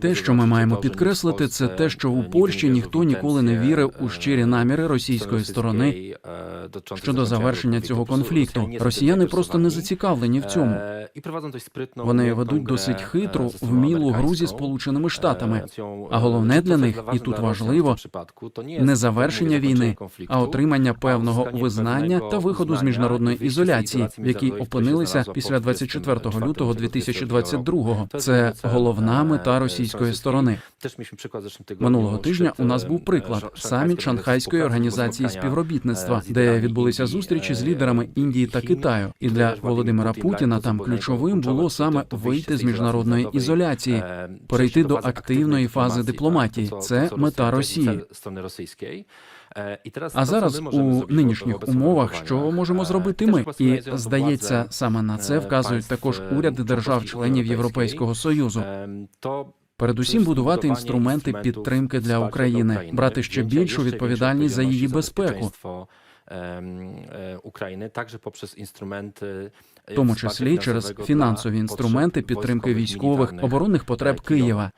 Те, що ми маємо підкреслити, це те, що у Польщі ніхто ніколи не вірив у щирі наміри російської сторони щодо завершення цього конфлікту. Росіяни просто не зацікавлені в цьому. Вони ведуть досить хитру, вмілу гру зі Сполученими Штатами. А головне для них, і тут важливо, Не завершення війни, а отримання певного визнання та виходу з міжнародної ізоляції, в якій опинилися після 24 лютого 2022-го. Це головна мета російської сторони. Минулого тижня у нас був приклад саміт Шанхайської організації співробітництва, де відбулися зустрічі з лідерами Індії та Китаю. І для Володимира Путіна там ключовим було саме вийти з міжнародної ізоляції, перейти до активної фази дипломатії. Це мета Росії. А зараз у нинішніх умовах що можемо зробити ми? І здається, саме на це вказують також уряди держав-членів Європейського союзу. Передусім будувати інструменти підтримки для України, брати ще більшу відповідальність за її безпеку, України, також попри інструменти, в тому числі через фінансові інструменти підтримки військових оборонних потреб Києва.